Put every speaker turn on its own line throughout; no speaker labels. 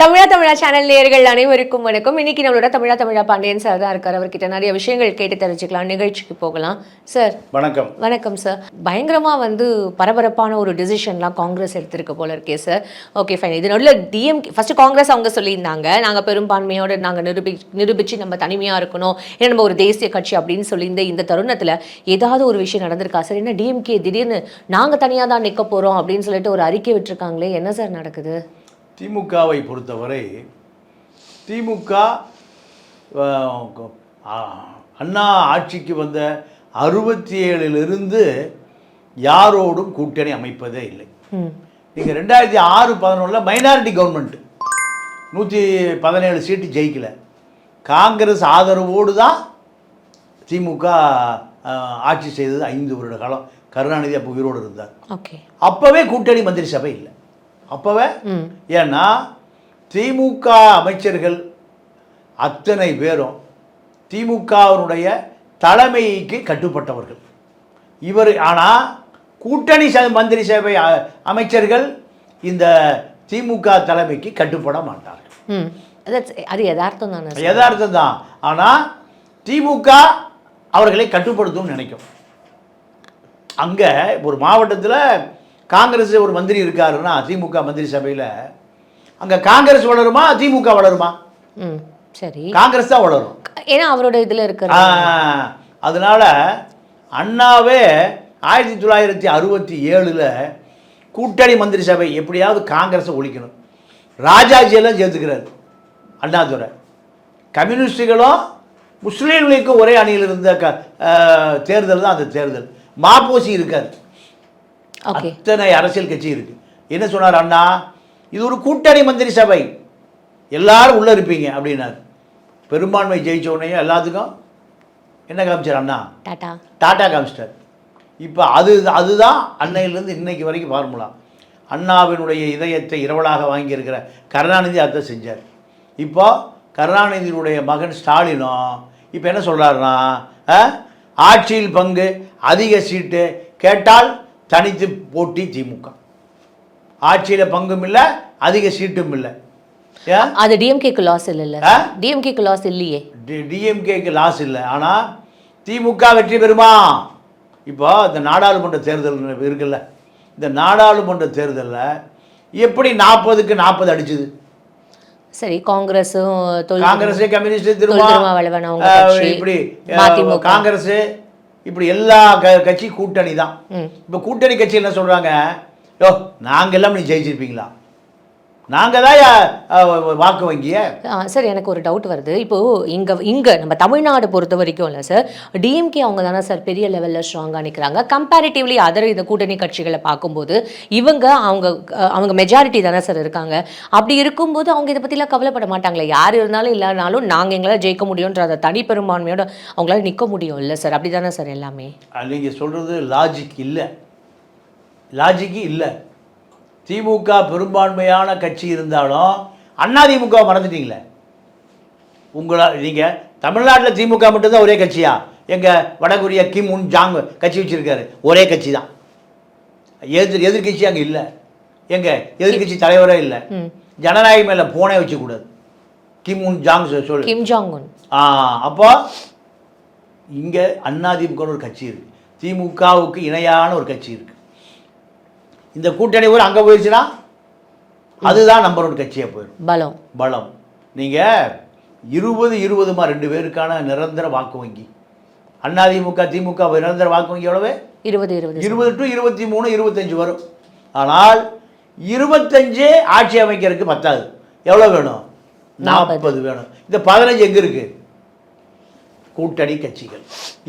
Tamizha Tamizha channel நேயர்கள் அனைவருக்கும் வணக்கம். இன்னைக்கு நம்மளோட தமிழா தமிழா பாண்டியன் சார் தான் இருக்கார். அவர்கிட்ட நிறைய விஷயங்கள் கேட்டு தெரிஞ்சுக்கலாம். நிகழ்ச்சிக்கு போகலாம். சார்
வணக்கம்.
வணக்கம் சார் பயங்கரமா வந்து பரபரப்பான ஒரு டிசிஷன்லாம் காங்கிரஸ் எடுத்திருக்க போல இருக்கே சார் ஓகே ஃபைன் இது நடுவில் டிஎம்கே ஃபர்ஸ்ட் காங்கிரஸ் அவங்க சொல்லியிருந்தாங்க. நாங்கள் பெரும்பான்மையோட நாங்கள் நிரூபி நிரூபிச்சு நம்ம தனிமையா இருக்கணும். ஏன்னா நம்ம ஒரு தேசிய கட்சி அப்படின்னு சொல்லியிருந்த இந்த தருணத்துல ஏதாவது ஒரு விஷயம் நடந்திருக்கா சார் என்ன டிஎம்கே திடீர்னு நாங்க தனியா தான் நிக்க போறோம் அப்படின்னு சொல்லிட்டு ஒரு அறிக்கை விட்டுருக்காங்களே என்ன சார் நடக்குது?
திமுகவை பொறுத்தவரை திமுக அண்ணா ஆட்சிக்கு வந்த அறுபத்தி ஏழிலிருந்து யாரோடும் கூட்டணி அமைப்பதே இல்லை. நீங்கள் ரெண்டாயிரத்தி ஆறு பதினொன்றில் மைனாரிட்டி கவர்மெண்ட் நூற்றி பதினேழு சீட்டு ஜெயிக்கல. காங்கிரஸ் ஆதரவோடு தான் திமுக ஆட்சி செய்தது ஐந்து வருட காலம். கருணாநிதி அப்போ உயிரோடு இருந்தார்.
ஓகே.
அப்போவே கூட்டணி மந்திரி சபை இல்லை. அப்போவே ஏன்னா திமுக அமைச்சர்கள் அத்தனை பேரும் திமுகவினுடைய தலைமைக்கு கட்டுப்பட்டவர்கள். இவர் ஆனால் கூட்டணி ச மந்திரி சபை அ- அமைச்சர்கள் இந்த திமுக தலைமைக்கு கட்டுப்பட மாட்டார்கள்.
அது யதார்த்தம் தானே
யதார்த்தம் தான். ஆனால் திமுக அவர்களை கட்டுப்படுத்தும்னு நினைக்கும். அங்கே ஒரு மாவட்டத்தில் காங்கிரஸ் ஒரு மந்திரி இருக்காருன்னா திமுக மந்திரி சபையில் அங்கே காங்கிரஸ் வளருமா திமுக வளருமா?
ம் சரி.
காங்கிரஸ் தான் வளரும்.
ஏன்னா அவரோட இதுல இருக்கிற
அதனால அண்ணாவே ஆயிரத்தி தொள்ளாயிரத்தி அறுபத்தி ஏழில் கூட்டணி மந்திரி சபை எப்படியாவது காங்கிரஸை ஒழிக்கணும். ராஜாஜியெல்லாம் சேர்த்துக்கிறாரு அண்ணாதுரை. கம்யூனிஸ்டுகளும் முஸ்லீம்களுக்கும் ஒரே அணியில் இருந்த க தேர்தல் தான் அந்த தேர்தல். மாப்போசி இருக்கார். அத்தனை அரசியல் கட்சி இருக்கு. என்ன சொன்னார் அண்ணா? இது ஒரு கூட்டணி மந்திரி சபை. எல்லாரும் உள்ள இருப்பீங்க அப்படின்னாரு. பெரும்பான்மை ஜெயிச்ச உடனே எல்லாத்துக்கும் என்ன காமிச்சார் அண்ணா?
டாடா
டாடா காமிச்சிட்டார். இப்போ அது அதுதான் அன்னையிலேருந்து இன்னைக்கு வரைக்கும் ஃபார்முலா அண்ணாவினுடைய இதயத்தை இரவலாக வாங்கியிருக்கிற கருணாநிதி அதை செஞ்சார். இப்போ கருணாநிதியினுடைய மகன் ஸ்டாலினும் இப்போ என்ன சொல்கிறாருன்னா ஆட்சியில் பங்கு அதிக சீட்டு கேட்டால் தனித்து போட்டி திமுக. ஆட்சியில் பங்கும் இல்லை அதிக சீட்டும் இல்லை
அது டிஎம்கேக்கு லாஸ் இல்லைல்ல? டிஎம்கேக்கு லாஸ் இல்லையே.
டிஎம்கேக்கு லாஸ் இல்லை. ஆனால் திமுக வெற்றி பெறுமா? இப்போ இந்த நாடாளுமன்ற தேர்தல் இருக்குல்ல. இந்த நாடாளுமன்ற தேர்தலில் எப்படி நாற்பதுக்கு நாற்பது அடிச்சுது?
சரி காங்கிரஸும்
காங்கிரஸ் கம்யூனிஸ்ட்
கட்சி,
இப்படி. காங்கிரஸ் இப்படி எல்லா க கட்சி கூட்டணி தான். இப்போ கூட்டணி கட்சி என்ன சொல்கிறாங்க யோ நாங்கள் எல்லாம் நீ ஜெயிச்சிருப்பீங்களா? நாங்கள் தான் வாக்கு வங்கிய?
சார் எனக்கு ஒரு டவுட் வருது. இப்போ இங்க இங்க நம்ம தமிழ்நாடு பொறுத்த வரைக்கும் இல்லை சார். டிஎம்கே அவங்க தானே சார் பெரிய லெவல்ல ஸ்ட்ராங்காக நிற்கிறாங்க கம்பேரிட்டிவ்லி அதர் இந்த கூட்டணி கட்சிகளை பார்க்கும்போது இவங்க அவங்க அவங்க மெஜாரிட்டி தானே சார் இருக்காங்க. அப்படி இருக்கும்போது அவங்க இதை பற்றிலாம் கவலைப்பட மாட்டாங்களே? யார் இருந்தாலும் இல்லைனாலும் நாங்கள் எங்களால் ஜெயிக்க முடியுன்ற அந்த தனி பெரும்பான்மையோட அவங்களால நிற்க முடியும் இல்லை சார். அப்படி தானே சார் எல்லாமே?
நீங்கள் சொல்கிறது லாஜிக் இல்லை. லாஜிக்கு இல்லை. திமுக பெரும்பான்மையான கட்சி இருந்தாலும் அதிமுக மறந்துட்டீங்களே? உங்களா நீங்கள் தமிழ்நாட்டில் திமுக மட்டும்தான் ஒரே கட்சியா? எங்கள் வடகொரியா கிம் உன் ஜாங் கட்சி வச்சுருக்காரு. ஒரே கட்சி தான் எதிர் எதிர்கட்சி அங்கே இல்லை. எங்க எதிர்கட்சி தலைவரே இல்லை. ஜனநாயகம் மேலே போனே வச்சுக்கூடாது. கிம் உன் ஜாங் சொல் சொல்லு.
Kim Jong Un.
ஆ அப்போ இங்கே அதிமுகன்னு ஒரு கட்சி இருக்கு. திமுகவுக்கு இணையான ஒரு கட்சி இருக்கு. இந்த கூட்டணி ஊர் அங்கே போயிடுச்சுன்னா அதுதான் நம்பர் ஒன் கட்சியாக போயிடும்
பலம்.
பலம். நீங்கள் இருபது இருபதுமா ரெண்டு பேருக்கான நிரந்தர வாக்கு வங்கி. அதிமுக திமுக நிரந்தர வாக்கு வங்கி எவ்வளவு?
இருபது இருபது
இருபது டு இருபத்தி மூணு இருபத்தஞ்சு வரும். ஆனால் இருபத்தஞ்சு ஆட்சி அமைக்கிறதுக்கு பத்தாது. எவ்வளோ வேணும்? நாற்பது வேணும். இந்த பதினஞ்சு எங்கே இருக்கு? கூட்டணி கட்சிகள்.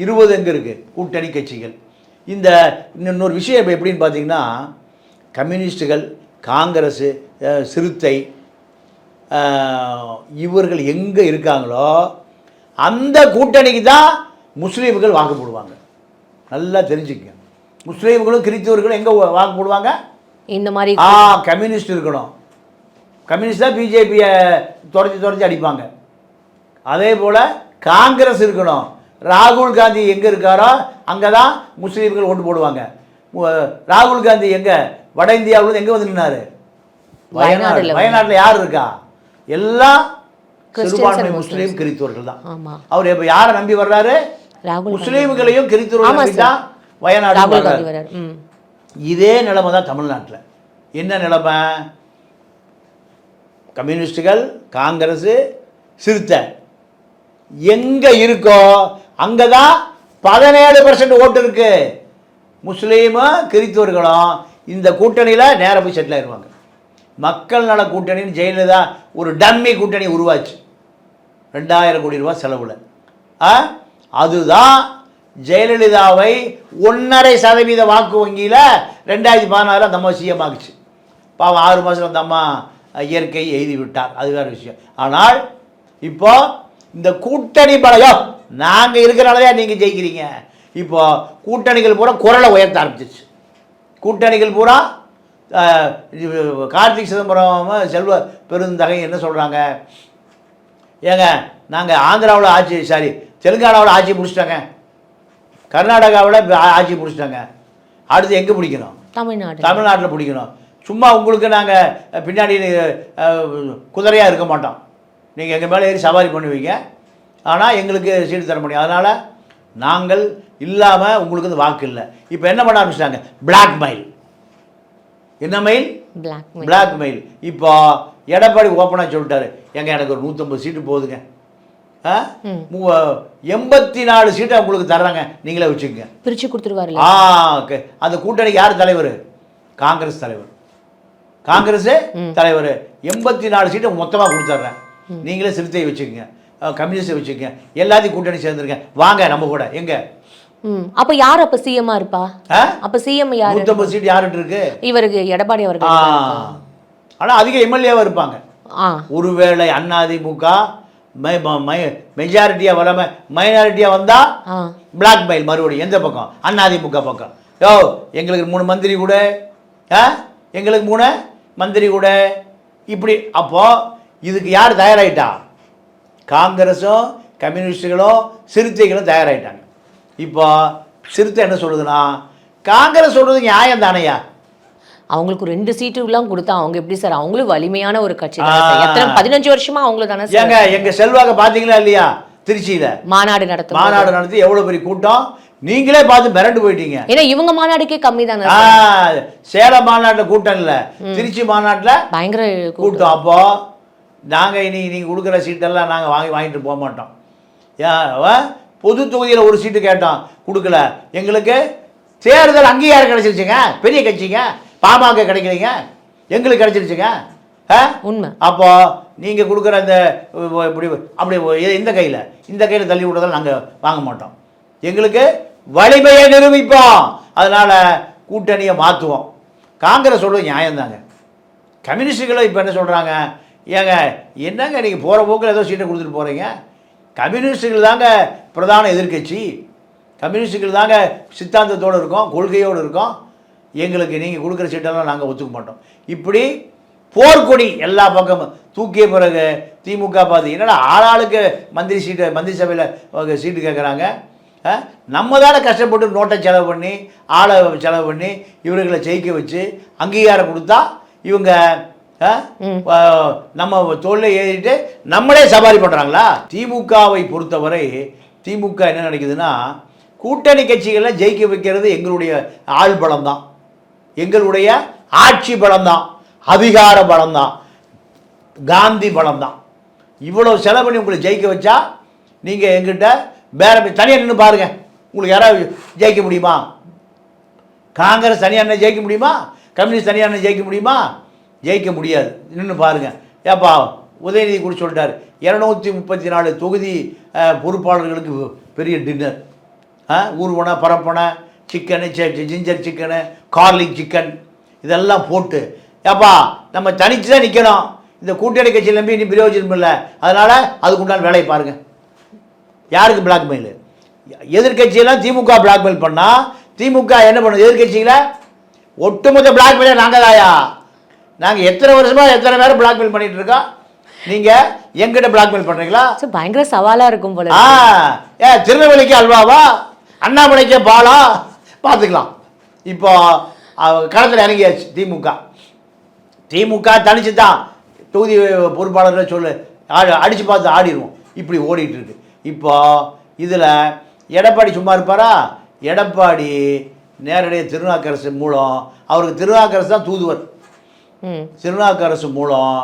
இருபது எங்கே இருக்கு? கூட்டணி கட்சிகள். இந்த இன்னொரு விஷயம் இப்போ எப்படின்னு பார்த்தீங்கன்னா கம்யூனிஸ்டுகள் காங்கிரஸு சிறுத்தை இவர்கள் எங்கே இருக்காங்களோ அந்த கூட்டணிக்கு தான் முஸ்லீம்கள் வாக்கு போடுவாங்க. நல்லா தெரிஞ்சுக்கங்க முஸ்லீம்களும் கிறிஸ்தவர்களும் எங்கே வாக்கு போடுவாங்க?
இந்த மாதிரி
ஆ கம்யூனிஸ்ட் இருக்கணும். கம்யூனிஸ்ட் தான் பிஜேபியை துரத்தி துரத்தி அடிப்பாங்க. அதே போல் காங்கிரஸ் இருக்கணும். ராகுல் காந்தி எங்கே இருக்காரோ அங்கே தான் முஸ்லீம்கள் ஓட்டு போடுவாங்க. ராகுல் காந்தி எங்கே? வட இந்தியாவிலேருந்து எங்கே வந்து நின்னாரு? வயநாடு. வயநாட்டில் யார் இருக்கா? எல்லாம் சிறுபான்மை முஸ்லீம் கிறிஸ்தவர்கள் தான். அவர் இப்போ யாரை நம்பி வர்றாரு? முஸ்லீம்களையும் நம்பி தான் வயநாடு இதே நிலைமை தான் தமிழ்நாட்டில். என்ன நிலைமை? கம்யூனிஸ்டுகள் காங்கிரஸ் சிறுத்தை. எங்கே இருக்கோ அங்கே தான் பதினேழு பர்சன்ட் ஓட்டு இருக்கு. முஸ்லீமும் கிறிஸ்தவர்களும் இந்த கூட்டணியில் நேராக போய் செட்டில் ஆயிடுவாங்க மக்கள் நல கூட்டணின்னு ஜெயலலிதா ஒரு டம்மி கூட்டணி உருவாச்சு. ரெண்டாயிரம் கோடி ரூபா செலவில். ஆ? அதுதான் ஜெயலலிதாவை ஒன்றரை சதவீத வாக்கு வங்கியில் ரெண்டாயிரத்தி பதினாறில் அந்த அம்மா சிஎம் ஆகுச்சு பாவம் ஆறு மாதம் அந்த அம்மா இயற்கை எழுதி விட்டார். அது வேறு விஷயம். ஆனால் இப்போ இந்த கூட்டணி பலயம் நாங்கள் இருக்கிறனாலதான் நீங்கள் ஜெயிக்கிறீங்க. இப்போ கூட்டணிகள் பூரா குரலை உயர்த்த ஆரம்பிச்சிச்சு கூட்டணிகள் பூரா கார்த்திக் சிதம்பரம் செல்வ பெருந்தகை என்ன சொல்கிறாங்க ஏங்க நாங்கள் ஆந்திராவில் ஆட்சி சாரி தெலுங்கானாவில் ஆட்சி முடிச்சிட்டாங்க. கர்நாடகாவில் ஆட்சி முடிச்சிட்டாங்க. அடுத்து எங்கே பிடிக்கணும்?
தமிழ்நாடு.
தமிழ்நாட்டில் பிடிக்கணும். சும்மா உங்களுக்கு நாங்கள் பின்னாடி குதிரையாக இருக்க மாட்டோம். நீங்கள் எங்கள் மேலே ஏறி சவாரி பண்ணுவீங்க. ஆனால் எங்களுக்கு சீட்டு தர முடியும் அதனால் நாங்கள் இல்லாமல் உங்களுக்கு வந்து வாக்கு இல்லை. இப்போ என்ன பண்ண ஆரம்பிச்சிட்டாங்க? பிளாக்மெயில் என்ன மெயில்
பிளாக்
பிளாக்மெயில் இப்போ எடப்பாடி ஓப்பனாக சொல்லிட்டாரு. எங்க எனக்கு ஒரு நூற்றம்பது சீட்டு போகுதுங்க எண்பத்தி நாலு சீட்டை உங்களுக்கு தர்றாங்க. நீங்களே வச்சுக்கோங்க.
பிரிச்சு கொடுத்துருவாரு
ஆ ஓகே. அந்த கூட்டணிக்கு யார் தலைவர்? காங்கிரஸ் தலைவர். காங்கிரஸ் தலைவர். எண்பத்தி நாலு சீட்டை மொத்தமாக கொடுத்துட்றேன். நீங்களே சிறுத்தையை வச்சுக்கோங்க. கம்யூனிஸ்டை வச்சுக்கோங்க. எல்லாத்தையும் கூட்டணி சேர்ந்துருக்கேன் வாங்க நம்ம கூட. எங்க?
அப்ப யார் அப்ப சிஎம்மா இருப்பா? அப்ப சிஎம் யாரு?
நூற்றம்பது சீட் யார்கிட்ட இருக்கு?
இவருக்கு எடப்பாடி அவர்கள்
ஆனால் அதிக எம்எல்ஏவாக இருப்பாங்க. ஒருவேளை அதிமுக மெஜாரிட்டியாக வராம மைனாரிட்டியாக வந்தால்
ஆ.
பிளாக்மெயில் மறுபடியும் எந்த பக்கம்? அதிமுக பக்கம். யோ எங்களுக்கு மூணு மந்திரி கூட. எங்களுக்கு மூணு மந்திரி கூட. இப்படி அப்போ இதுக்கு யார் தயாராயிட்டா? காங்கிரஸும் கம்யூனிஸ்டுகளும் சிறுத்தைகளும் தயாராயிட்டாங்க. இப்போ சிறுத்தை என்ன சொல்லுதுன்னா காங்கிரஸ் சொல்றது நியாயம் தானையா?
அவங்களுக்கு ரெண்டு சீட்டு எல்லாம் கொடுத்தா அவங்க எப்படி சார்? அவங்களும் வலிமையான ஒரு கட்சி எத்தனை பதினஞ்சு வருஷமா அவங்களும் தானே
ஏங்க எங்க செல்வாக்க பாத்தீங்களா இல்லையா? திருச்சியில.
மாநாடு நடத்தும்
மாநாடு நடத்தி எவ்வளவு பெரிய கூட்டம்? நீங்களே பார்த்து மிரண்டு போயிட்டீங்க.
ஏன்னா இவங்க மாநாடுக்கே கம்மி தானே
சேலம் மாநாட்டுல கூட்டம் இல்ல. திருச்சி மாநாட்டுல
பயங்கர கூட்டம்.
அப்போ நாங்க இனி நீங்க கொடுக்குற சீட்டெல்லாம் நாங்க வாங்கி வாங்கிட்டு போக மாட்டோம். ஏன், பொது தொகுதியில் ஒரு சீட்டு கேட்டோம் கொடுக்கல. எங்களுக்கு தேர்தல் அங்கீகாரம் கிடைச்சிருச்சுங்க. பெரிய கட்சிங்க. பாமக கிடைக்கலைங்க. எங்களுக்கு கிடைச்சிருச்சுங்க. ஆ?
உண்மை.
அப்போ நீங்கள் கொடுக்குற அந்த இப்படி அப்படி இந்த கையில் இந்த கையில் தள்ளி விடுறதால நாங்கள் வாங்க மாட்டோம். எங்களுக்கு வலிமையை நிரூபிப்போம். அதனால் கூட்டணியை மாற்றுவோம் காங்கிரஸ் சொல்றது நியாயம்தாங்க. கம்யூனிஸ்டுகளும் இப்போ என்ன சொல்கிறாங்க ஏங்க என்னங்க நீங்கள் போகிற போக்கில் ஏதோ சீட்டை கொடுத்துட்டு போகிறீங்க கம்யூனிஸ்டுகள் தாங்க பிரதான எதிர்க்கட்சி. கம்யூனிஸ்டுகள் தாங்க சித்தாந்தத்தோடு இருக்கோம் கொள்கையோடு இருக்கோம். எங்களுக்கு நீங்கள் கொடுக்குற சீட்டெல்லாம் நாங்கள் ஒத்துக்க மாட்டோம். இப்படி போர்க்கொடி எல்லா பக்கமும் தூக்கிய பிறகு திமுக பார்த்து என்னடா ஆளாளுக்கு மந்திரி சீட்டு மந்திரி சபையில் சீட்டு கேட்குறாங்க நம்ம தானே கஷ்டப்பட்டு நோட்டை செலவு பண்ணி ஆளை செலவு பண்ணி இவர்களை ஜெயிக்க வச்சு அங்கீகாரம் கொடுத்தா இவங்க நம்ம தோல்ல ஏறிட்டு நம்மளே சவாரி பண்ணுறாங்களா திமுகவை பொறுத்தவரை திமுக என்ன நினைக்குதுன்னா கூட்டணி கட்சிகளை ஜெயிக்க வைக்கிறது எங்களுடைய ஆள் பலம் தான் எங்களுடைய ஆட்சி பலம் தான் அதிகார பலம் தான் காந்தி பலம் தான் இவ்வளோ செலவு பண்ணி உங்களை ஜெயிக்க வச்சா நீங்கள் எங்கிட்ட வேற தனியாக நின்று பாருங்க. உங்களுக்கு யாராவது ஜெயிக்க முடியுமா? காங்கிரஸ் தனியாக ஜெயிக்க முடியுமா? கம்யூனிஸ்ட் தனியாக ஜெயிக்க முடியுமா? ஜெயிக்க முடியாது. நின்று பாருங்கள் ஏப்பா உதயநிதி கூட சொல்லிட்டார். இரநூத்தி முப்பத்தி நாலு தொகுதி பொறுப்பாளர்களுக்கு பெரிய டின்னர் ஊர்வனை பரப்பனை chicken ginger chicken garlic chicken இதெல்லாம் போட்டு. ஏப்பா நம்ம தனித்து தான் நிற்கணும் இந்த கூட்டணி கட்சியில் நம்பி இனி பிரயோஜனம் இல்லை. அதனால் அதுக்குண்டான வேலையை பாருங்கள் யாருக்கு பிளாக்மெயில் எதிர்கட்சியெல்லாம் திமுக பிளாக்மெயில் பண்ணால் திமுக என்ன பண்ணுது எதிர்கட்சியில் ஒட்டுமொத்த பிளாக்மெயிலே நாங்கள் தாயா நாங்கள் எத்தனை வருஷமா எத்தனை பேர் பிளாக்மெயில் பண்ணிட்டு இருக்கோம்? நீங்கள் எங்கிட்ட பிளாக்மெயில் பண்ணுறீங்களா
பயங்கர சவாலா இருக்கும் போல
ஆ ஏ திருநெல்வேலிக்கு அல்வாவா அண்ணாமலைக்கு பாலா பார்த்துக்கலாம் இப்போ களத்தில் இறங்கியாச்சு திமுக. திமுக தனிச்சு தான் தொகுதி பொறுப்பாளர்களை சொல்லு ஆடி அடித்து பார்த்து ஆடிடுவோம். இப்படி ஓடிட்டு இருக்கு. இப்போ இதில் எடப்பாடி சும்மா இருப்பாரா? எடப்பாடி நேரடியாக திருநாக்கரசு மூலம் அவருக்கு திருநாக்கரசு தான் தூதுவர்.
ம்.
திருநாக்கரசு மூலம்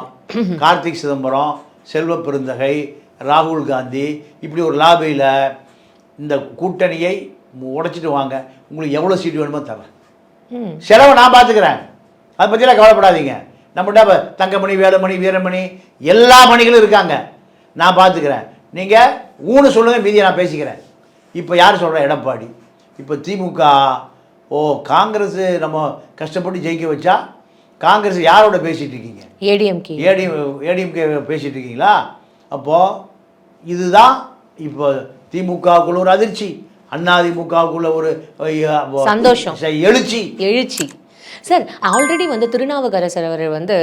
கார்த்திக் சிதம்பரம் செல்வ பெருந்தகை ராகுல் காந்தி இப்படி ஒரு லாபியில் இந்த கூட்டணியை உடைச்சிட்டு வாங்க. உங்களுக்கு எவ்வளோ சீட்டு வேணுமோ தரேன் செலவை நான் பார்த்துக்கிறேன். அதை பற்றிலாம் கவலைப்படாதீங்க. நம்மகிட்ட தங்கமணி வேலுமணி வீரமணி எல்லா மணிகளும் இருக்காங்க. நான் பார்த்துக்கிறேன். நீங்கள் ஊனு சொல்லுங்கள் மீதியை நான் பேசிக்கிறேன். இப்போ யார் சொல்கிறா எடப்பாடி. இப்போ திமுக. ஓ காங்கிரஸ் நம்ம கஷ்டப்பட்டு ஜெயிக்க வச்சா காங்கிரஸ் யாரோட பேசிகிட்டு இருக்கீங்க?
ஏடிஎம்கே.
ஏடிஎம் ஏடிஎம்கே பேசிகிட்டு இருக்கீங்களா? அப்போது இதுதான் இப்போ திமுகவுக்குள்ள ஒரு அதிர்ச்சி அதிமுகவுக்குள்ள ஒரு
சந்தோஷம்.
எழுச்சி.
எழுச்சி. சார் ஆல்ரெடி வந்து திருநாவுக்கரசர் அவர் வந்து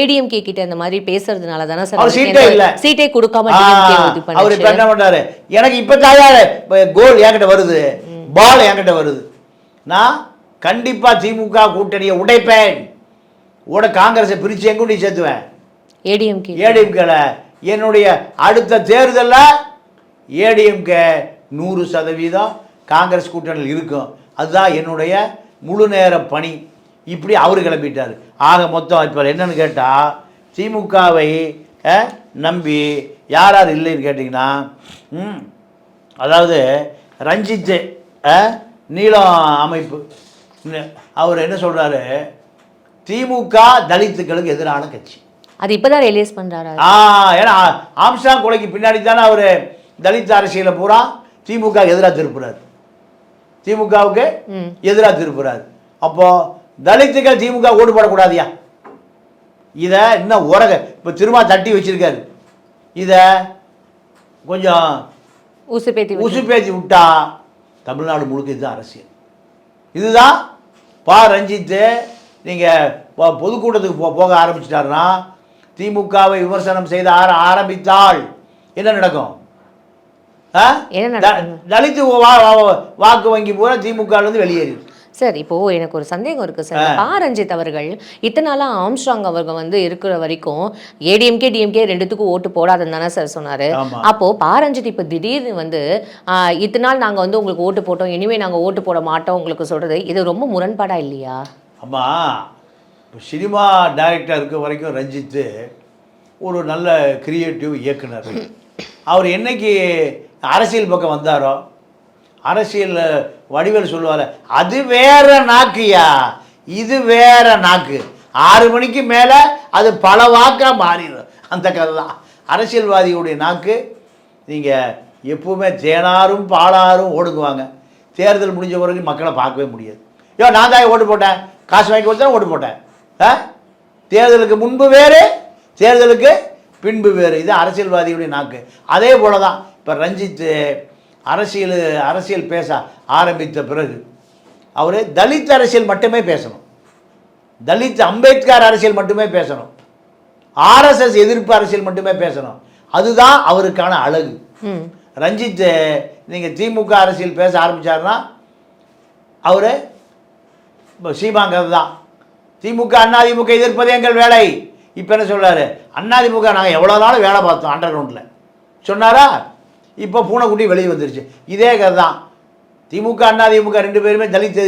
ஏடிஎம்கே கிட்ட இந்த மாதிரி பேசுறதுனால தானே சார்
சீட்டே இல்ல.
சீட்டே கொடுக்காம
அவர் இப்ப என்ன பண்றாரு? எனக்கு இப்ப தாயாரு கோல் என்கிட்ட வருது. பால் என்கிட்ட வருது. நான் கண்டிப்பா திமுக கூட்டணியை உடைப்பேன். உட காங்கிரஸை பிரிச்சு எங்க நீ சேர்த்துவேன்?
ஏடிஎம்கே.
ஏடிஎம்கேல. என்னுடைய அடுத்த தேர்தல்ல ஏடிஎம்கே நூறு சதவீதம் காங்கிரஸ் கூட்டணியில் இருக்கும். அதுதான் என்னுடைய முழு நேர பணி. இப்படி அவர் கிளம்பிட்டார். ஆக மொத்தம் இப்போ என்னன்னு கேட்டால் திமுகவை நம்பி யார் யார் இல்லைன்னு கேட்டிங்கன்னா அதாவது ரஞ்சித் அஹ், நீலம் அமைப்பு. அவர் என்ன சொல்கிறாரு திமுக தலித்துக்களுக்கு எதிரான கட்சி.
அது இப்பதான் ரிலீஸ் பண்றாரா?
ஆ ஏன்னா ஆம்ஸ்டாங் கொலைக்கு பின்னாடி தானே அவர் தலித் அரசியலை பூரா திமுக எதிராக திருப்புறாரு. திமுகவுக்கு எதிராக திருப்புறாரு. அப்போ தலித்துகள் திமுக ஓட்டு போடக்கூடாதியா? இதை இன்னும் உரக இப்போ திரும்ப தட்டி வச்சிருக்காரு. இதை கொஞ்சம்
ஊசு பேத்தி
உசு பேச்சு விட்டா தமிழ்நாடு முழுக்க இதுதான் அரசியல். இதுதான் பா ரஞ்சித்து நீங்கள் பொதுக்கூட்டத்துக்கு போ போக ஆரம்பிச்சிட்டாருன்னா திமுகவை விமர்சனம் செய்த ஆர ஆரம்பித்தால் என்ன நடக்கும்? தலித்து வா- வா- வாக்கு வங்கி பூரா திமுகலேருந்து வெளியேறிது
சார் இப்போ எனக்கு ஒரு சந்தேகம் இருக்கு சார். பா. ரஞ்சித் அவர்கள் இத்தனை நாளா ஆம்ஸ்ட்ராங் அவர்கள் வந்து இருக்கிற வரைக்கும் ஏடிஎம்கே டிஎம்கே ரெண்டுத்துக்கும் ஓட்டு போடாதுன்னு தானே சார் சொன்னாரு. அப்போ பா. ரஞ்சித் இப்போ திடீர்னு வந்து ஆஹ், இத்தனை நாள் நாங்க வந்து உங்களுக்கு ஓட்டு போட்டோம் இனிமே நாங்க ஓட்டு போட மாட்டோம் உங்களுக்கு சொல்றது இது ரொம்ப முரண்பாடா இல்லையா?
அம்மா இப்போ சினிமா டைரக்டர் இருக்க வரைக்கும் ரஞ்சித்து ஒரு நல்ல கிரியேட்டிவ் இயக்குனர். அவர் என்னைக்கு அரசியல் பக்கம் வந்தாரோ அரசியல் வடிவேல் சொல்லுவார் அது வேற நாக்குயா இது வேற நாக்கு. ஆறு மணிக்கு மேலே அது பல வாக்காக மாறிடும். அந்த கதை தான் அரசியல்வாதியுடைய நாக்கு நீங்கள் எப்பவுமே தேனாரும் பாலாரும் ஓடுக்குவாங்க. தேர்தல் முடிஞ்ச வரைக்கும் மக்களை பார்க்கவே முடியாது. ஐயோ நான் தான் ஓட்டு போட்டேன். காசு வாங்கி கொடுத்தா ஓட்டு போட்டேன் ஆ? தேர்தலுக்கு முன்பு வேறு தேர்தலுக்கு பின்பு வேறு. இது அரசியல்வாதியுடைய நாக்கு. அதே போல தான் இப்போ ரஞ்சித்து அரசியல் அரசியல் பேச ஆரம்பித்த பிறகு அவர் தலித் அரசியல் மட்டுமே பேசணும். தலித் அம்பேத்கர் அரசியல் மட்டுமே பேசணும். ஆர்எஸ்எஸ் எதிர்ப்பு அரசியல் மட்டுமே பேசணும். அதுதான் அவருக்கான அழகு. ரஞ்சித் நீங்கள் திமுக அரசியல் பேச ஆரம்பிச்சாருன்னா அவர் சீமாங்கிறது தான். திமுக அதிமுக எதிர்ப்பது எங்கள் வேலை. இப்போ என்ன சொல்றாரு? அதிமுக நாங்கள் எவ்வளோ நாள் வேலை பார்த்தோம் அண்டர் கிரவுண்டில் சொன்னாரா? இப்போ பூனைக்குட்டி வெளியே வந்துருச்சு. இதே கதை தான். திமுக அதிமுக ரெண்டு பேருமே தலித்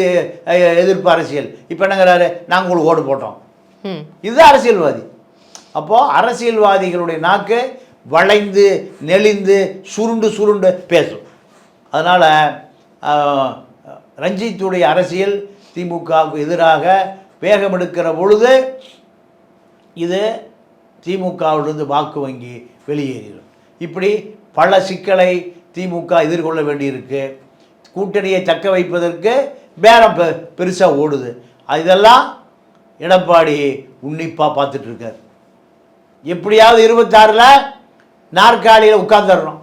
எதிர்ப்பு அரசியல். இப்போ என்னங்கிறாரு? நாங்கள் உங்களுக்கு ஓட்டு போட்டோம். இதுதான் அரசியல்வாதி. அப்போது அரசியல்வாதிகளுடைய நாக்கு வளைந்து நெளிந்து சுருண்டு சுருண்டு பேசும். அதனால் ரஞ்சித்துடைய அரசியல் திமுகவுக்கு எதிராக வேகம் எடுக்கிற பொழுது இது திமுகவிலிருந்து வாக்கு வங்கி வெளியேறிடும். இப்படி பல சிக்கலை திமுக எதிர்கொள்ள வேண்டியிருக்கு. கூட்டணியை தக்க வைப்பதற்கு பேரம் பெ பெருசாக ஓடுது. இதெல்லாம் எடப்பாடி உன்னிப்பாக பார்த்துட்டு இருக்கார் எப்படியாவது இருபத்தாறில் நாற்காலியில் உட்கார்ந்துடணும்.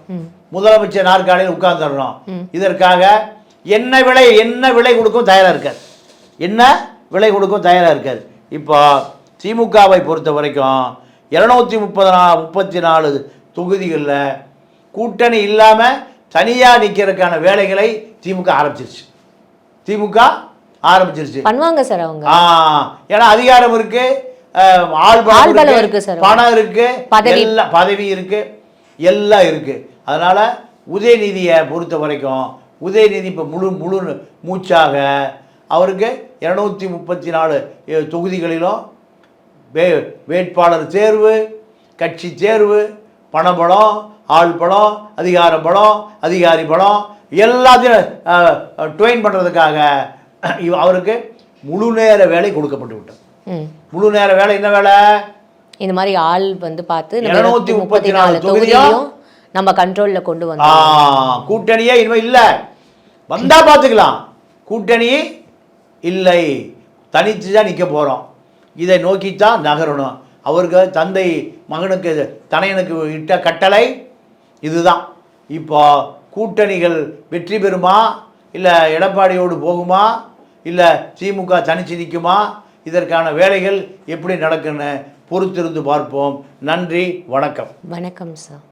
முதலமைச்சர் நாற்காலியில் உட்கார்ந்துடணும். இதற்காக என்ன விலை என்ன விலை கொடுக்கும் தயாராக இருக்கார். என்ன விலை கொடுக்கும்? தயாராக இருக்கார். இப்போ திமுகவை பொறுத்த வரைக்கும் இரநூத்தி முப்பது நா முப்பத்தி நாலு தொகுதிகளில் கூட்டணி இல்லாமல் தனியாக நிற்கிறதுக்கான வேலைகளை திமுக ஆரம்பிச்சிருச்சு. திமுக ஆரம்பிச்சிருச்சு.
பண்ணுவாங்க சார் அவங்க.
ஆ ஏன்னா அதிகாரம் இருக்கு ஆள்
ஆள்பலம்
இருக்கு
சார்.
பணம் இருக்கு
பதவி.
எல்லாம் பதவி இருக்கு எல்லாம் இருக்கு. அதனால உதயநிதியை பொறுத்த வரைக்கும் உதயநிதி இப்போ முழு முழு மூச்சாக அவருக்கு இரநூத்தி முப்பத்தி நாலு தொகுதிகளிலும் வே வேட்பாளர் தேர்வு கட்சி தேர்வு பணபலம் ஆள் பலம் அதிகார பலம் அதிகாரி பலம் எல்லாத்தையும் ட்ரெயின் பண்ணுறதுக்காக அவருக்கு முழு நேர வேலை கொடுக்கப்பட்டு விட்டது. முழு நேர வேலை என்ன வேலை?
இந்த மாதிரி ஆள் வந்து பார்த்து
234
முப்பத்தி நாலு தொகுதியும் நம்ம கண்ட்ரோல்ல கொண்டு
ஆ,
வந்தோம்.
கூட்டணியே இனிமே இல்லை. வந்தா பார்த்துக்கலாம் கூட்டணி இல்லை. தனித்து தான் நிற்க போகிறோம் இதை நோக்கித்தான் நகரணும். அவருக்கு தந்தை மகனுக்கு தனையனுக்கு இட்ட கட்டளை இதுதான். இப்போ கூட்டணிகள் வெற்றி பெறுமா? இல்லை எடப்பாடியோடு போகுமா? இல்லை திமுக தனிச்சு நிற்குமா இதற்கான வேலைகள் எப்படி நடக்குன்னு பொறுத்திருந்து பார்ப்போம். நன்றி வணக்கம்.
வணக்கம் சார்.